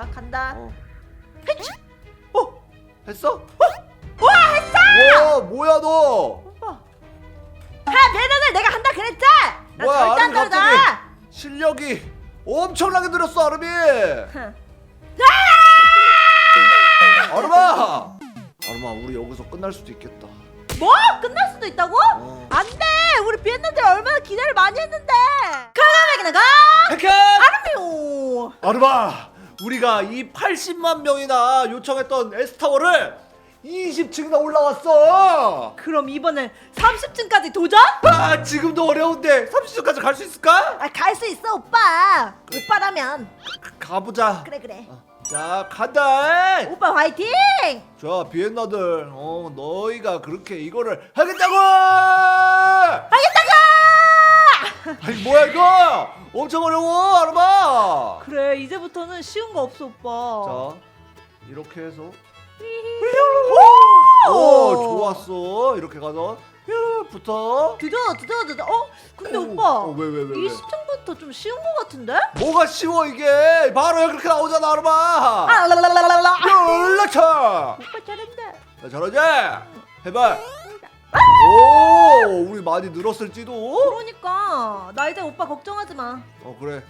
자 간다. 어. 헤치. 어? 했어? 어? 와 했어! 와 뭐야 너? 오빠. 하 내년에 내가 한다 그랬지? 나 뭐야, 절대 안 아름이. 실력이 엄청나게 늘었어 아름이. 흥. 아름아. 아름아 우리 여기서 끝날 수도 있겠다. 뭐? 끝날 수도 있다고? 어. 안돼. 우리 비엔나들 얼마나 기대를 많이 했는데. 가가맥이나 가. 백현! 아름이요. 아르마 우리가 이 80만 명이나 요청했던 에스타워를 20층이나 올라왔어 그럼 이번엔 30층까지 도전? 아 지금도 어려운데 30층까지 갈 수 있을까? 아 갈 수 있어 오빠. 오빠라면. 가보자 그래 그래. 자 간다 오빠 화이팅! 자 비엔나들 어 너희가 그렇게 이거를 하겠다고 하겠다가! 아니 뭐야 이거 엄청 어려워 아르마 그래 이제부터는 쉬운 거 없어 오빠. 자 이렇게 해서 오! 오 좋았어 이렇게 가서 붙어 드디어 드디어 드디어. 어? 근데 오, 오빠. 어, 왜, 왜, 왜, 왜? 20층부터 좀 쉬운 거 같은데? 뭐가 쉬워 이게 바로 그렇게 나오잖아 아르마 아 랄랄랄랄라. 연락차 오빠 잘한다. 자 잘하지 해봐 오 우리 많이 늘었을지도. 그러니까. 나 이제 오빠 걱정하지 마. 어 그래.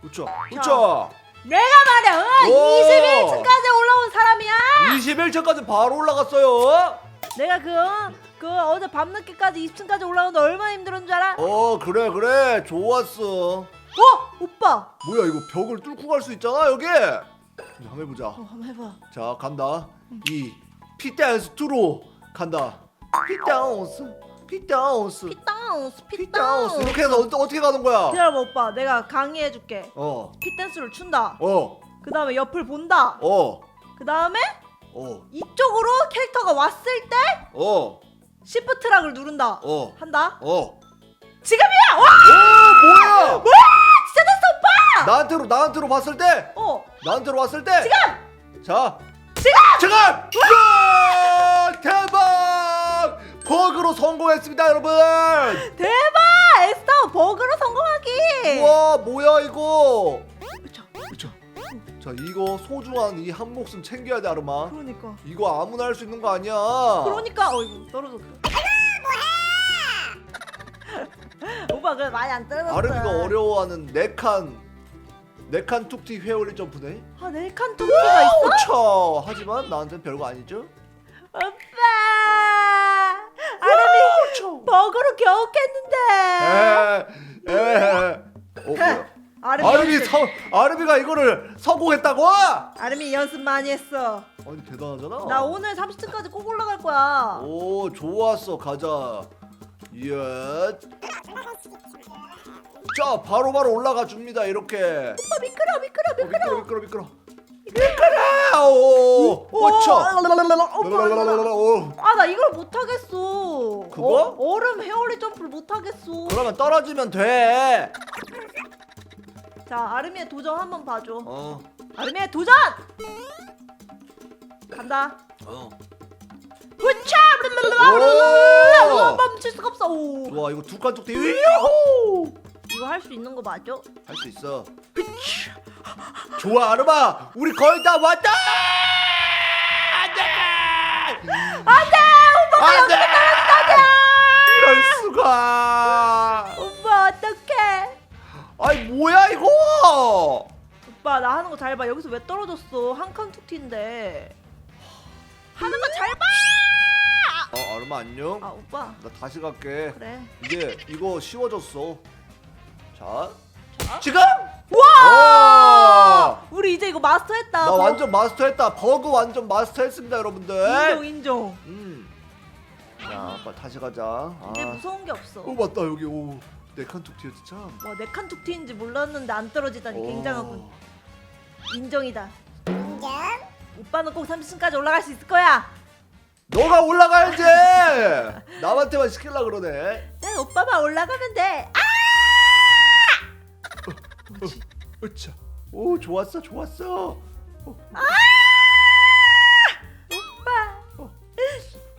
그쵸 그쵸 내가 말이야, 어, 오! 21층까지 올라온 사람이야. 21층까지 바로 올라갔어요. 내가 그, 어, 그 어제 밤늦게까지 20층까지 올라오는데 얼마나 힘들었는 줄 알아? 어 그래 그래. 좋았어. 어, 오빠. 뭐야 이거 벽을 뚫고 갈 수 있잖아 여기. 한번 해보자. 어, 한번 해봐. 자 간다. 이 피댄스 2로 간다 피댄스 피댄스 피다운스, 피댄스 피다운스. 이렇게 해서 어, 어떻게 가는 거야 기다려봐 오빠, 내가 강의해줄게. 어 핏댄스를 춘다. 어, 그 다음에 옆을 본다. 어, 그 다음에 어, 이쪽으로 캐릭터가 왔을 때 어, 시프트락을 누른다. 어, 한다. 어. 지금이야! 와! 오, 뭐야? 진짜 됐어 오빠! 나한테로 나한테로 봤을 때, 어, 나한테로 왔을 때. 지금! 자, 지금! 지금! 와, 대박! 버그로 성공했습니다, 여러분. 대박! 에스타워 버그로 성공하기! 와, 뭐야 이거? 그쵸. 그쵸. 자, 이거 소중한 이 한 목숨 챙겨야 돼, 아르마. 그러니까. 이거 아무나 할 수 있는 거 아니야. 그러니까 어이구 떨어졌다. 오빠 그래 많이 안 떨어졌어. 아르미가 어려워하는 네칸 네칸 툭튀 회오리 점프네. 아 네칸 토끼가 있어? 그쵸. 하지만 나한테는 별거 아니죠? 오빠! 아름이. 버그로 겨우 깼는데. 에, 에. 어, 뭐야? 아름이 연습, 성 아르미가 이거를 성공했다고? 아름이 연습 많이 했어. 아니 대단하잖아. 나 오늘 30층까지 꼭 올라갈 거야. 오 좋았어 가자. 예. 자 바로바로 올라가 줍니다 이렇게. 오빠 미끄러 미끄러 어, 미끄러. 미끄러 미끄러 미끄러. 미끄러. 오. 랄랄랄랄라. 오. 아 나 이걸 못 하겠어. 그거? 어, 얼음 헤어리 점프를 못 하겠어. 그러면 떨어지면 돼. 자 아름이의 도전 한번 봐줘. 어. 아름이의 도전. 간다. 어. 후차! 오! 멈출 수가 없어. 오. 좋아 이거 두 칸 쪽대 위호 이거 할 수 있는 거 맞아? 할 수 있어 좋아 아르마 우리 거의 다 왔다 안돼 안돼! 오빠가 여기서 떨어진다냐! 이럴 수가 오빠 어떡해? 아이 뭐야 이거 오빠 나 하는 거 잘 봐. 여기서 왜 떨어졌어? 한 칸 툭튀인데. 하는 거 잘 봐! 어 아르마 안녕 아 오빠 나 다시 갈게 그래. 이제 이거 쉬워졌어 자 자. 지금 와! 오! 우리 이제 이거 마스터했다. 나 버- 완전 마스터했다 버그 완전 마스터했습니다 여러분들 인정 인정. 음. 자, 빨리 다시 가자. 아. 이제 무서운 게 없어. 어 맞다 여기 오. 네칸툭 뒤였지 참. 와, 네칸 툭 튀인지 몰랐는데 안 떨어지다니 오. 굉장하군. 인정이다. 인정. 오빠는 꼭 30층까지 올라갈 수 있을 거야. 너가 올라가야지. 남한테만 시킬라 그러네. 난 오빠만 올라가면 돼. 아! 으차. 오 좋았어 좋았어. 오빠.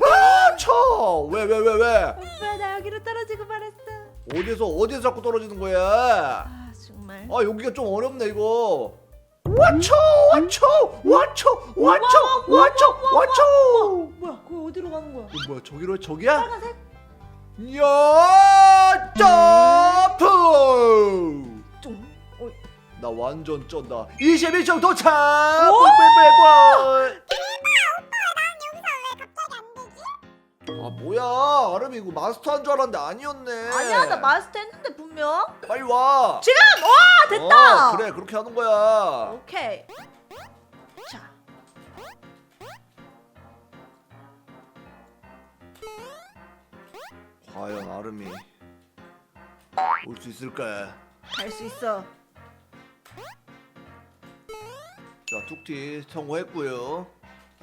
아 쳐. 왜 왜 왜 왜? 오빠 나 여기로 떨어지고 말았어. 어디서 어디서 자꾸 떨어지는 거야? 아 정말. 아 여기가 좀 어렵네 이거. 와초 와초 와초 와초 와초 와초 뭐야 그거 어디로 가는 거야? 이거 뭐야 저기로 저기야? 빨간색? 야 점프 좀 어, 나 완전 쩐다. 21점 도착! 오! 뿔뿔뿔뿔 아 뭐야. 아름이 이거 마스터 한 줄 알았는데 아니었네. 아니야 나 마스터 했는데 분명. 빨리 와. 지금? 와 됐다! 어, 그래 그렇게 하는 거야. 오케이. 자. 과연 아름이 올 수 있을까? 갈 수 있어 자 툭티 성공했고요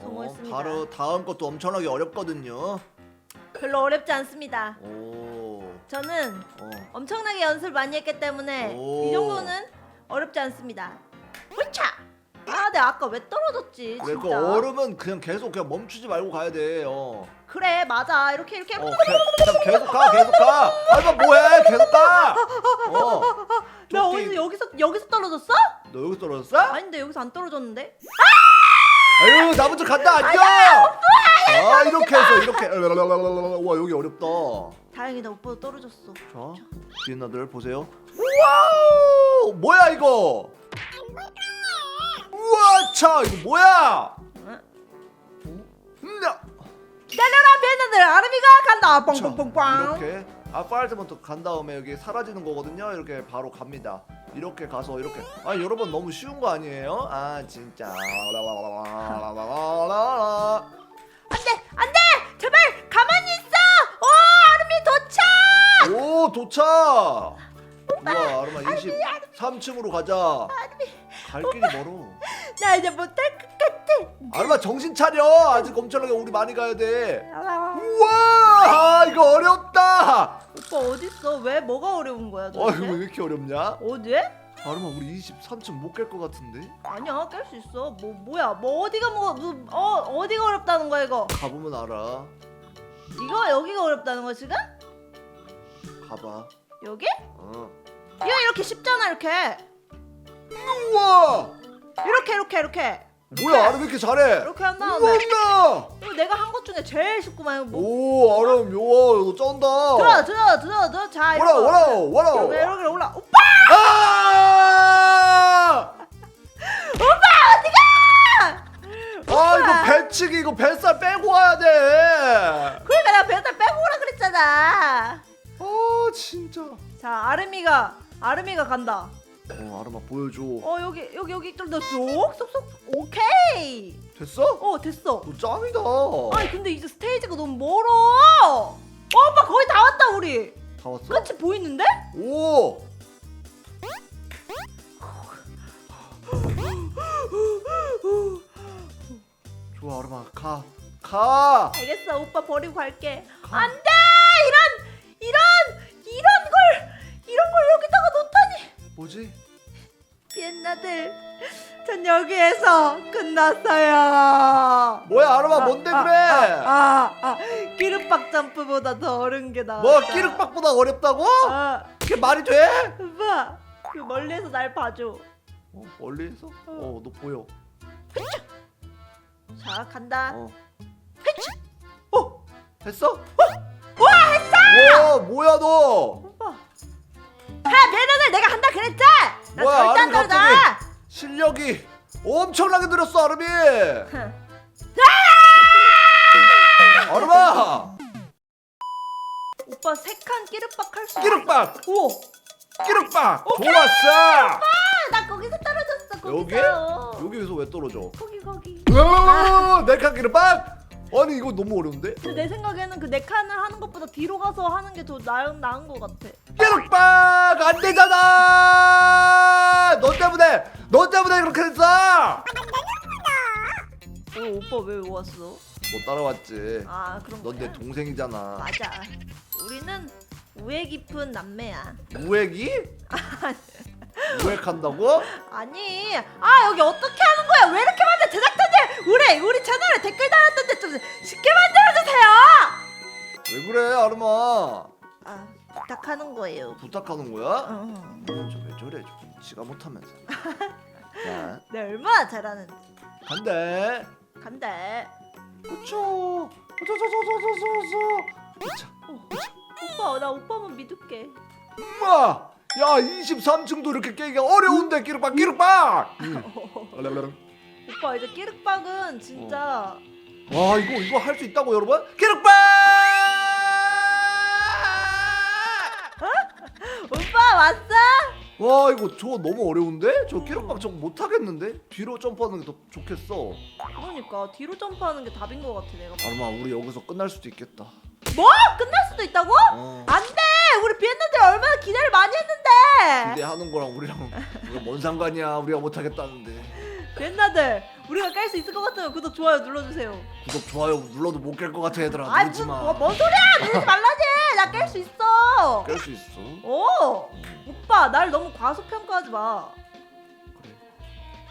성공했습니다. 바로 다음 것도 엄청나게 어렵거든요 별로 어렵지 않습니다 오 저는 어. 엄청나게 연습을 많이 했기 때문에 오. 이 정도는 어렵지 않습니다 후차 아내 아까 왜 떨어졌지 그래 그 진짜 얼음은 그냥 계속 그냥 멈추지 말고 가야 돼 어. 그래 맞아 이렇게 이렇게 어, 개, 그냥 계속 가, 계속 가. 아이고 뭐해? 계속 가. 어. 나 어디서 여기서 여기서 떨어졌어? 너 여기 떨어졌어? 아닌데 여기서 안 떨어졌는데 아유, 나 먼저 간다. 안녕. 아, 이렇게 해서 이렇게. 와, 여기 어렵다. 다행이다 오빠도 떨어졌어 자, 비엔나들 보세요. 와우! 뭐야 이거? 우와, 차 이거 뭐야? 응? 음, 야. 기다려라 배너들 아름이가 간다 자, 뻥뻥뻥뻥 이렇게 아빠한테부터 간 다음에 여기 사라지는 거거든요. 이렇게 바로 갑니다. 이렇게 가서 이렇게. 아 여러분 너무 쉬운 거 아니에요? 아 진짜. 안돼 안돼! 제발 가만히 있어! 오 아름이 도착! 오 도착! 우와 아름아 23층으로 가자. 갈 길이 멀어 나 이제 못할 것 같아. 아름아 정신 차려. 아직 엄청나게 우리 많이 가야 돼. 오빠 우와! 아, 이거 어렵다. 어딨어? 왜 뭐가 어려운 거야 어 도대체? 이거 왜 이렇게 어렵냐? 어디? 아름아 우리 23층 못 깰 것 같은데? 아니야 깰 수 있어. 뭐 뭐야 뭐 어디가 뭐, 뭐 어, 어디가 어렵다는 거야 이거? 가보면 알아. 이거 여기가 어렵다는 거야 지금? 가봐. 여기? 어. 이거 이렇게 쉽잖아 이렇게. 우와 이렇게 이렇게 이렇게. 뭐야 아름 왜 이렇게 잘해. 이렇게 한 다음에 우와! 이거 내가 한 것 중에 제일 쉽구만 이거 뭐 오 아름 요와 너 쩐다. 들어 들어 들어 들어 자 와라 이거 와라 여기 와라 이렇게 올라. 오빠! 아! 오빠 어디가 아 이거 배치기 이거 뱃살 빼고 와야 돼. 그러니까 내가 배달 빼고 오라 그랬잖아. 아 진짜. 자 아름이가 아름이가 간다 어 아름아 보여줘. 어 여기 여기 여기 뚫려 쏙쏙쏙 오케이 됐어? 어 됐어 너 짱이다. 아니 근데 이제 스테이지가 너무 멀어 어, 오빠 거의 다 왔다 우리 다 왔어? 끝이 보이는데? 오. 좋아 아름아 가 가. 알겠어 오빠 버리고 갈게 가. 안돼 이런 뭐지? 비엔나들 전 여기에서 끝났어요 뭐야 아름아 뭔데 그래? 아, 아, 기름박 점프보다 더 어려운 게 나왔다 뭐 끼륵박보다 어렵다고? 아, 그게 말이 돼? 오빠 그 멀리에서 날 봐줘 어, 멀리서? 어, 너 보여. 자 간다 어. 어? 했어? 어? 와 했어! 와 뭐야 너? 내가 한다 그랬지? 나 뭐야, 절대 안 아름이 떨어져 실력이 엄청나게 늘었어 아름이. 아름아 오빠 세칸 끼르박 할수 끼륵박 우와 끼륵박 좋았어. 나 거기서 떨어졌어 여기? 거기서 여기에서 왜 떨어져? 거기 거기 내칸 끼륵박? 아니 이거 너무 어려운데? 근데 내 생각에는 그 네 칸을 하는 것보다 뒤로 가서 하는 게 더 나은 나은 것 같아 끼륵박 안 되잖아. 너 때문에 너 때문에 그렇게 됐어. 어 오빠 왜 왔어? 너 따라왔지. 아 그런 넌내 거야? 동생이잖아. 맞아 우리는 우애 깊은 남매야 우액이? 우액한다고? 아니 아 여기 어떻게 하는 거야 왜 제작자들 우리 우리 채널에 댓글 달았던데 좀 쉽게 만들어주세요. 왜 그래 아르마? 아 부탁하는 거예요. 부탁하는 거야? 응. 저왜 저래? 저 지가 못하면서. 자 내가 얼마나 잘하는지. 간대. 간대. 그쵸? 어서서서서서서 자 오빠 나 오빠만 믿을게. 엄마 야 23층도 이렇게 깨기가 어려운데 끼룩박 끼룩박! 음. 오빠 이제 끼륵박은 진짜. 와 이거 이거 할 수 있다고 여러분? 끼룩박! 오빠 왔어? 와 이거 저거 너무 어려운데? 저 끼룩박 저거 못 하겠는데? 뒤로 점프하는 게 더 좋겠어. 그러니까 뒤로 점프하는 게 답인 것 같아 내가 봐. 아르마 우리 여기서 끝날 수도 있겠다. 뭐? 끝날 수도 있다고? 어. 안돼! 우리 비엔나들 얼마나 기대를 많이 했는데! 기대하는 거랑 우리랑 우리가 뭔 상관이야. 우리가 못 하겠다는데 비엔나들 우리가 깰수 있을 것 같으면 구독 좋아요 눌러주세요. 구독 좋아요 눌러도 못 깰 것 같아 얘들아. 아이 누르지 무슨 마. 뭐, 뭔 소리야? 누르지 말라지. 나 깰 수 있어. 깰 수 있어? 오 음, 오빠 날 너무 과소평가하지 마자 그래.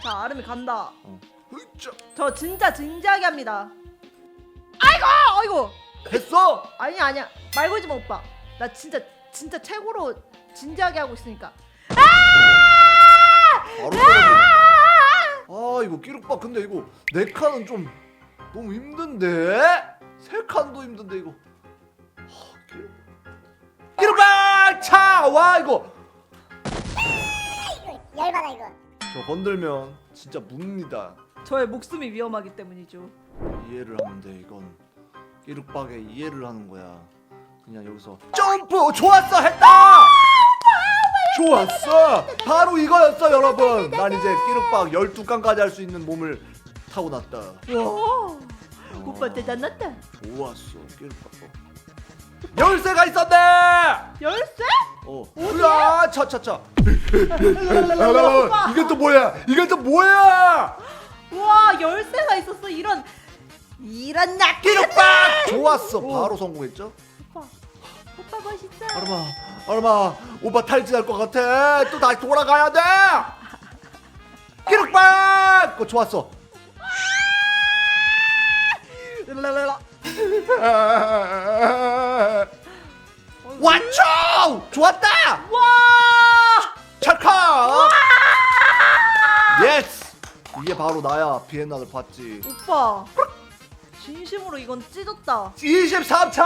아름이 간다. 으쌰. 저 진짜 진지하게 합니다. 아이고! 아이고! 했어? 아니 아니야. 말 걸지 마 오빠. 나 진짜 진짜 최고로 진지하게 하고 있으니까. 바로 떨어져 아 이거 끼룩박 근데 이거 네 칸은 좀 너무 힘든데? 세 칸도 힘든데 이거. 하, 끼룩- 끼룩박 차와 이거. 열받아 이거. 저 건들면 진짜 묻니다. 저의 목숨이 위험하기 때문이죠. 이해를 하면 돼 이건 끼룩박에 이해를 하는 거야. 그냥 여기서 점프! 좋았어! 했다 좋았어. 바로 이거였어 여러분. 난 이제 끼룩박 12칸까지 할 수 있는 몸을 타고났다. 와 오빠 대단하다. 좋았어 끼룩박. 열쇠가 있었네! 열쇠? 어? 으아 차차차. 오빠. 이게 또 뭐야? 이게 또 뭐야? 와 열쇠가 있었어. 이런 이런 나 끼룩박! 좋았어. 오. 바로 성공했죠? 오빠 오빠 멋있어 아르마 아르마 오빠 탈진할 것 같아? 또 다시 돌아가야 돼! 기록박 그거 좋았어. 왔죠 좋았다! 와! 찰칵! 예스 이게 바로 나야 비엔나를 봤지. 오빠 진심으로 이건 찢었다. 23차!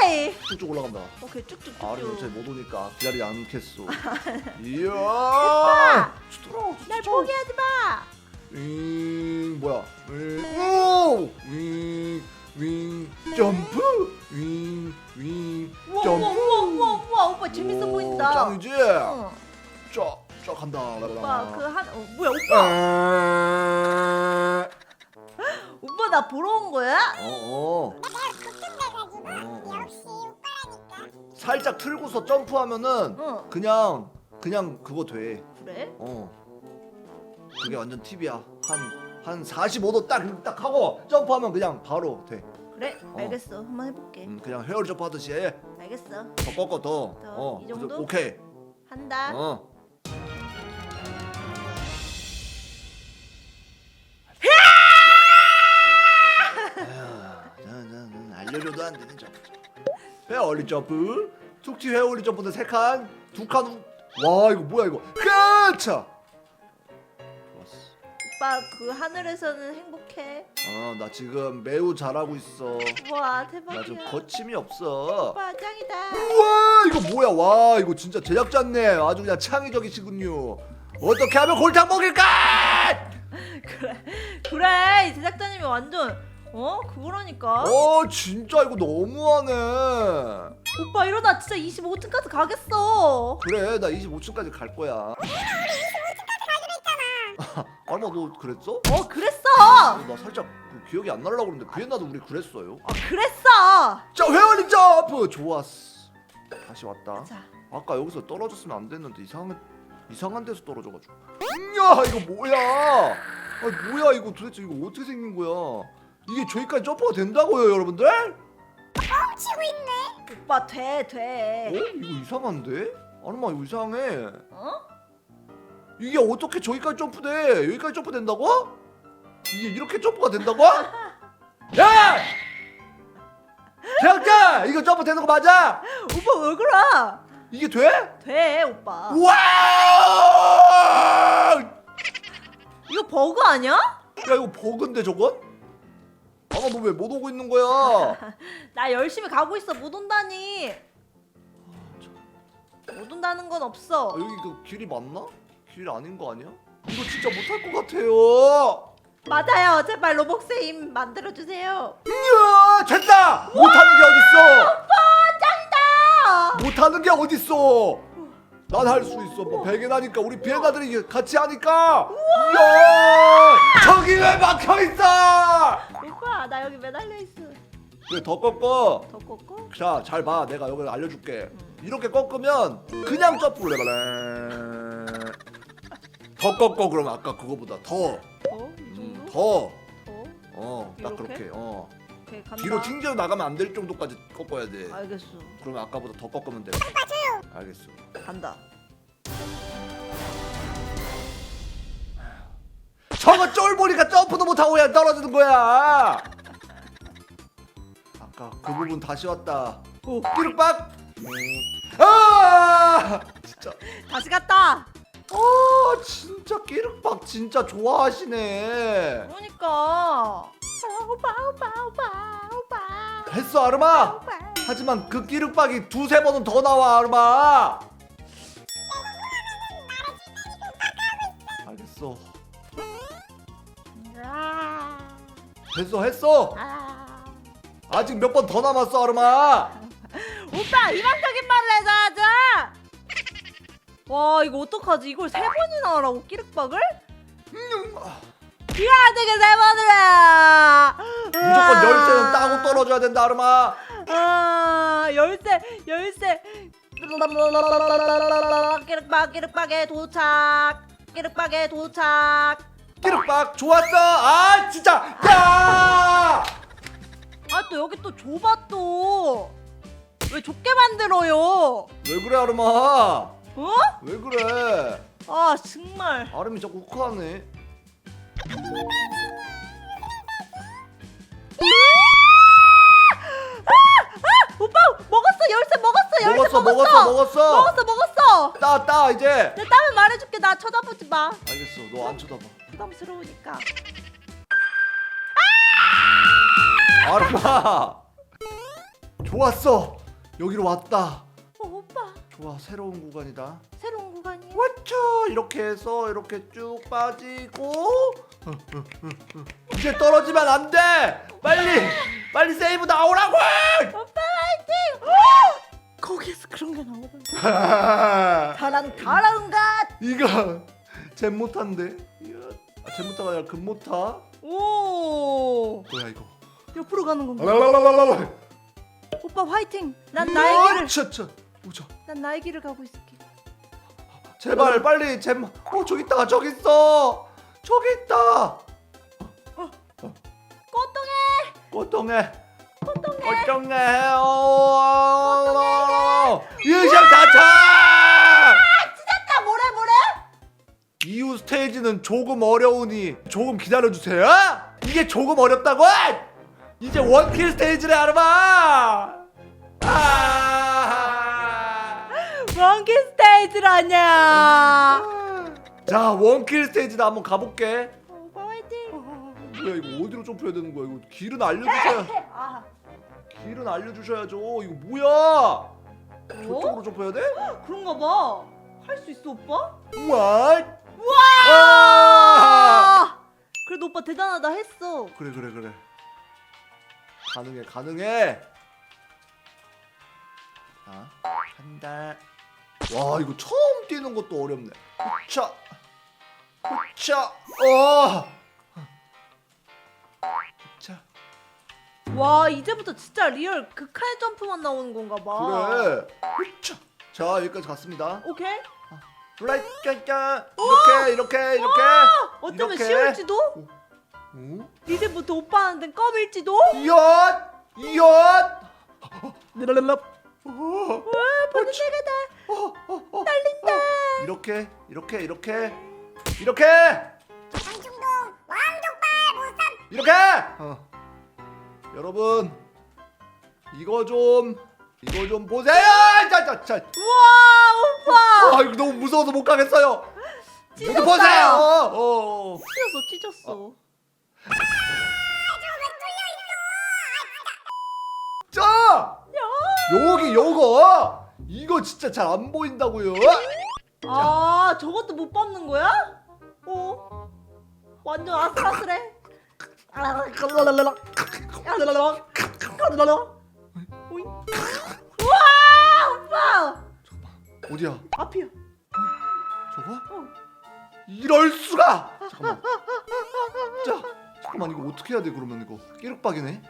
오케이! 쭉쭉 올라간다. 오케이 쭉쭉쭉 아리 어차피 못 오니까 기다리지 않겠소. 이야! 오빠! 좋더라 날. 포기하지 마! 윙 뭐야? 윙 오 윙윙 점프! 윙윙 우와 우와 점프! 우와 우와 우와 오빠 재밌어 오, 보인다. 짱이지? 응. 쫙쫙 간다 오빠 그 한 어, 뭐야 오빠? 오빠 나 보러 온 거야? 어어 그래가지고 역시 오빠라니까. 살짝 틀고서 점프하면은 응 그냥 그냥 그거 돼. 그래? 어. 그게 완전 팁이야. 한 한 45도 딱 딱 하고 점프하면 그냥 바로 돼. 그래 어. 알겠어 한번 해볼게 음, 그냥 헤어리 점프 하듯이 해. 알겠어 더 꺾어 더. 더, 어. 이 정도? 오케이. 한다 어. 알려줘도 안 되는 점프. 회올리 점프. 툭튀 회올리 점프는 세 칸, 두 칸. 후- 와 이거 뭐야 이거? 끝차. 좋았어. 오빠 그 하늘에서는 행복해 어, 나 지금 매우 잘하고 있어. 나 지금 대박이야 거침이 없어. 오빠 짱이다 우와 이거 뭐야? 와 이거 진짜 제작자네. 아주 그냥 창의적이시군요. 어떻게 하면 골탕 먹일까? 그래 그래 이 제작자님이 완전 어 그거라니까 어 진짜 이거 너무하네. 오빠 이러다 진짜 25층까지 가겠어 그래 나 25층까지 갈 거야. 얼마 너 그랬어? 어 그랬어 어, 나 살짝 그 기억이 안 나려고 그러는데 비엔나도 우리 그랬어요. 어 그랬어 자 회원님 점프 좋았어. 다시 왔다. 자 아까 여기서 떨어졌으면 안 됐는데 이상한 이상한 데서 떨어져가지고. 야 이거 뭐야? 아 뭐야 이거 도대체 이거 어떻게 생긴 거야? 이게 저기까지 점프가 된다고요 여러분들? 치고 있네. 오빠 어? 돼돼 이거 이상한데? 아르마 이거 이상해. 어? 이게 어떻게 저기까지 점프돼? 여기까지 점프 된다고? 이게 이렇게 점프가 된다고? 야! 대학자 이거 점프 되는 거 맞아? 오빠 왜 그래 이게 돼? 돼 오빠. 와! 이거 버그 아니야? 야 이거 버그인데 저건? 아가 너왜 못 오고 있는 거야? 나 열심히 가고 있어 못 온다니. 못 온다는 건 아, 없어. 여기 그 길이 맞나? 길 아닌 거 아니야? 이거 진짜 못할 것 같아요. 맞아요. 제발 로벅스 힘 만들어 주세요. 이야 됐다. 못하는 게 어딨어? 짱이다. 못하는 게 어딨어? 난 할 수 있어. 뭐 베개나니까 우리 비행가들이 같이 하니까. 이야 저기 왜 막혀 있어? 나 여기 매달려 있어. 그래 더 꺾어. 더 꺾어? 자, 잘 봐. 내가 여기 알려줄게. 이렇게 꺾으면 그냥 점프를 해봐. 더 꺾어 그럼 아까 그거보다 더. 더? 이 음, 정도? 더. 더? 어, 딱 이렇게? 그렇게. 어. 오케이 간다. 뒤로 튕겨 나가면 안 될 정도까지 꺾어야 돼. 알겠어. 그러면 아까보다 더 꺾으면 돼. 알겠어. 간다. 저거 쫄보니까 점프도 못 하고 그냥 떨어지는 거야. 아까 그 부분 다시 왔다. 오, 끼룩박. 음. 아! 진짜. 다시 갔다. 아, 진짜 끼룩박 진짜 좋아하시네. 그러니까. 오빠 오빠 오빠 오빠. 했어, 아르마. 오빠. 하지만 그 끼룩박이 두세 번은 더 나와, 아르마. 알겠어. 아. 됐어, 했어. 아. 아직 몇 번 더 남았어, 아르마. 오빠 이방적인 말을 해줘야지. 와 이거 어떡하지? 이걸 세 번이나 하라고 끼륵박을? 이거 안 되게 세 번을 해. 무조건 열쇠는 따고 떨어져야 된다, 아르마. 아 열쇠 열쇠. 끼륵박 끼륵박에 도착. 끼륵박에 도착. 끼룩박 좋았어. 아, 진짜. 야! 아 또 여기 또 좁아 또. 왜 좁게 만들어요? 왜 그래, 아르마? 어? 왜 그래? 아 정말. 아름이 자꾸 욱하네. 오빠 먹었어 열쇠 먹었어 열쇠 먹었어, 먹었어 먹었어, 먹었어. 먹었어 먹었어 따, 따, 이제. 내 땀을 말해줄게 나 쳐다보지 마 알겠어, 너 안 쳐다봐. 부담스러우니까 아르마. 좋았어. 여기로 왔다. 어, 오빠 좋아, 새로운 구간이다. 새로운 구간이야 왔죠. 이렇게 해서 이렇게 쭉 빠지고. 이제 떨어지면 안 돼. 빨리, 빨리 세이브 나오라고. 오빠 화이팅 거기에서 그런 게 나오던데 다란 갓 이거 잼 못한데. 아, 잼 못하가 아니라 금 못하. 오 뭐야 이거? 옆으로 가는 건가 랄랄랄랄랄. 오빠 화이팅 난 나의 길을 차차. 보자. 난 나의 길을 가고 있을게 제발 빨리 잼. 어 저기 있다. 저기 있어. 저기 있다. 꽃동해 꽃동해. 꽃동해 꽃동해. 어. 유시장 자차. 나 뭐래 뭐래 이후 스테이지는 조금 어려우니 조금 기다려 주세요. 이게 조금 어렵다고? 이제 원킬 스테이지를 알아봐. 아. 원키 스테이지라냐 자 원킬 스테이지다 한번 가볼게. 오빠 화이팅 뭐야 이거 어디로 점프해야 되는 거야? 이거 길은 알려주셔야 아 길은 알려주셔야죠. 이거 뭐야? 뭐? 저쪽으로 점프해야 돼? 그런가 봐. 할 수 있어, 오빠? 우와. 와! 아! 그래도 오빠 대단하다 했어. 그래 그래 그래. 가능해 가능해. 자 한다. 와 이거 처음 뛰는 것도 어렵네. 자, 자, 어. 자, 와, 이제부터 진짜 리얼 극한의 점프만 나오는 건가 봐. 그래. 자, 자 여기까지 갔습니다. 오케이. 라이트 짠짠 이렇게 이렇게 이렇게. 어쩌면 이렇게. 쉬울지도? 응? 이제부터 오빠한테는 껌일지도? 이엇 이엇. 르르르. 어, 보기 되겠다. 떨린다. 이렇게 이렇게 이렇게 이렇게 장충동 왕족발 보쌈 이렇게. 어. 여러분 이거 좀 이거 좀 보세요 자자자 우와 오빠 아 이거 너무 무서워서 못 가겠어요 이거 찢었어요. 보세요 어, 어. 찢었어 찢었어 여기 요거 이거 진짜 잘 안 보인다고요 아 저것도 못 밟는 거야? 어 완전 아슬아슬해. 우와 오빠 어디야 앞이야 저거 어. 이럴 수가 잠깐만 자 잠깐만 이거 어떻게 해야 돼 그러면 이거 끼륵박이네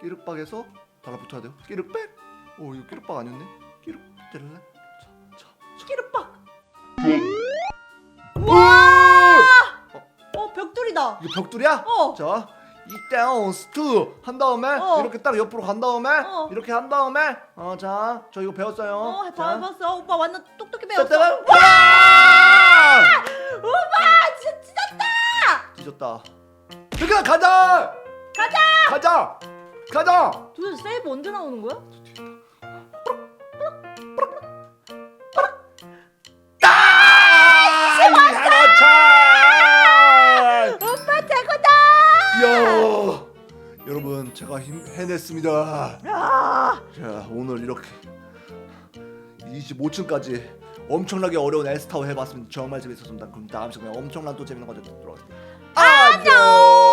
끼륵박에서 달라붙어야 돼요 끼륵백 오 이거 끼륵박 아니었네 끼륵 자자 끼르빡 와 어 벽돌이다 이거 벽돌이야 어 자 이때온 스투 한 다음에 어. 이렇게 딱 옆으로 간 다음에 어. 이렇게 한 다음에 어 자 저 이거 배웠어요 어, 자. 다 해봤어. 오빠 완전 똑똑히 배웠어. 자, 와! 오빠 진짜 찢었다. 뒤졌다. 그냥 가자. 가자. 가자. 가자. 도대체 세이브 언제 나오는 거야? 아! 해마차. 오빠 최고다. 야, 여러분 제가 힘 해냈습니다. 야, 자, 오늘 이렇게 25층까지 엄청나게 어려운 에스타워 해봤습니다. 정말 재밌었습니다. 그럼 다음 시간에 엄청난 또 재밌는 듣도록 하겠습니다. 안녕.